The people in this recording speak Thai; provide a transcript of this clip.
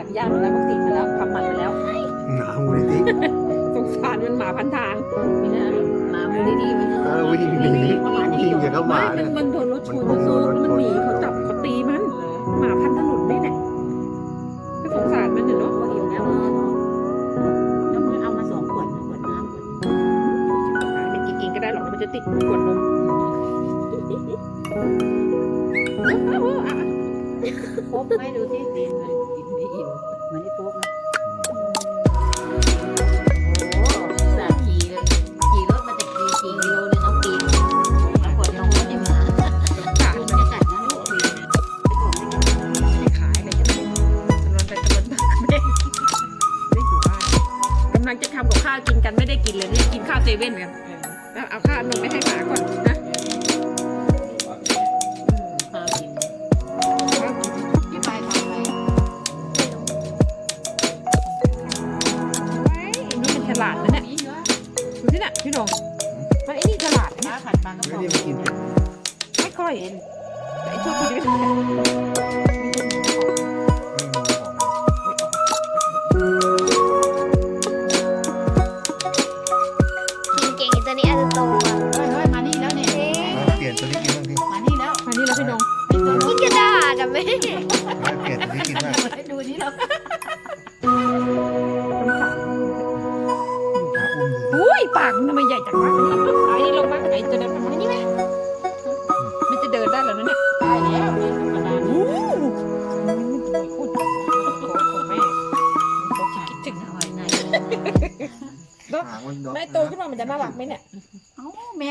ากพาธิแล้ววัคซีมาแล้วทำหมันมาแล้วหนามูลนิธิสงสารมันหมาพันทางมีนะหมามูลนิธิมันก็วิ่งหนีวิ่งอย่างกับหมาเนี่ยมันโดนรถชนมันโดนมันหนีเขาจับเขาตีมันหมาพันถนนได้เนี่ยก็สงสารมันเนาะหิวแล้วเนาะแล้วมึงเอามาสองขวดขวดน้ำขวดมันกินเองก็ได้หรอกมันจะติดขวดนม พบไหมดูที่ตีนมันกินไม่อิ่มเหมือนไอ้พวกนะโอ้สาขี่เลยขี่รถมาแต่กี่กี่กิโลเลยน้องปีนแล้วขวดน้องรถเนี่มาค่ะปีนจะกัดนะลูกปีนไปก่อนไม่กัดขายอะไรกันจำนวนไปจำนวนมาไม่ได้ไม่อยู่บ้านกำลังจะทำกับข้าวกินกันไม่ได้กินเลยเนี่ยกินข้าวเซเว่นกันแล้วเอาข้าวนมไปให้หมาก่อน พี่หน้องมันไอ้นี่ฉลาดนะป้าเนี่ยผัดปลากระป๋องไม่ได้มากินเป็ดไม่ค่อยแต่ไอ้พวกนี้กินเก่งตัวนี้อาจจะโตกว่าเฮ้ยเฮ้ยมานี่แล้วเนี่ยมาเปลี่ยนตัวนี้กินบ้างดิมานี่แล้วมานี่แล้วพี่หน้อ ปากมันทำไมใหญ่จังวะไอ้ลงมาไอ้จะเดินมานี่ไหมมันจะเดินได้แล้วนะเนี่ยตายแล้วเนี่ยธรรมดาโอ้นี่โหของแม่เขาคิดถึงอร่อยไงหางมันดอก แม่โตขึ้นมามันจะน่ารักไหมเนี่ย เอ้าแม่